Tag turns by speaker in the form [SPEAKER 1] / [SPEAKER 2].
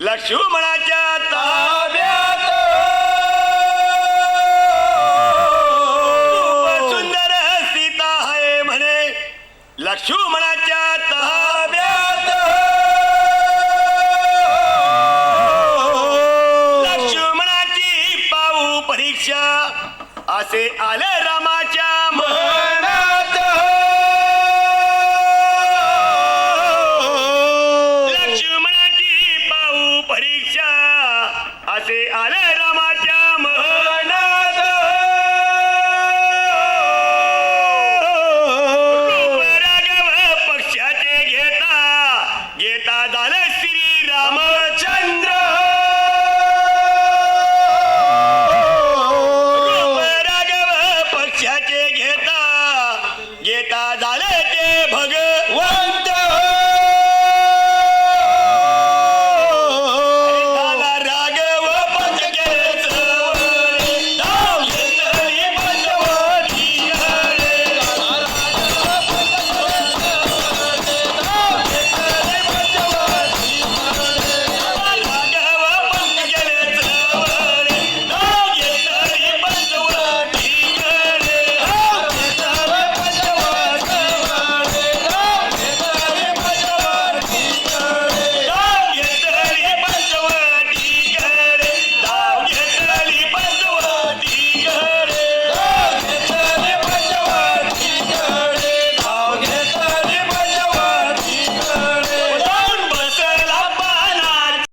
[SPEAKER 1] लक्ष्मणाच्या ताब्यात. सुंदर सीता आहे म्हणे. लक्ष्मणाच्या ताब्यात. लक्ष्मणाची पाऊ परीक्षा. असे आले रामाच्या असे आले रामाच्या महनात. राघव पक्षाचे घेता घेता झाले श्री रामचंद्र राघव पक्षाचे घेता घेता झाले ते भगवंत.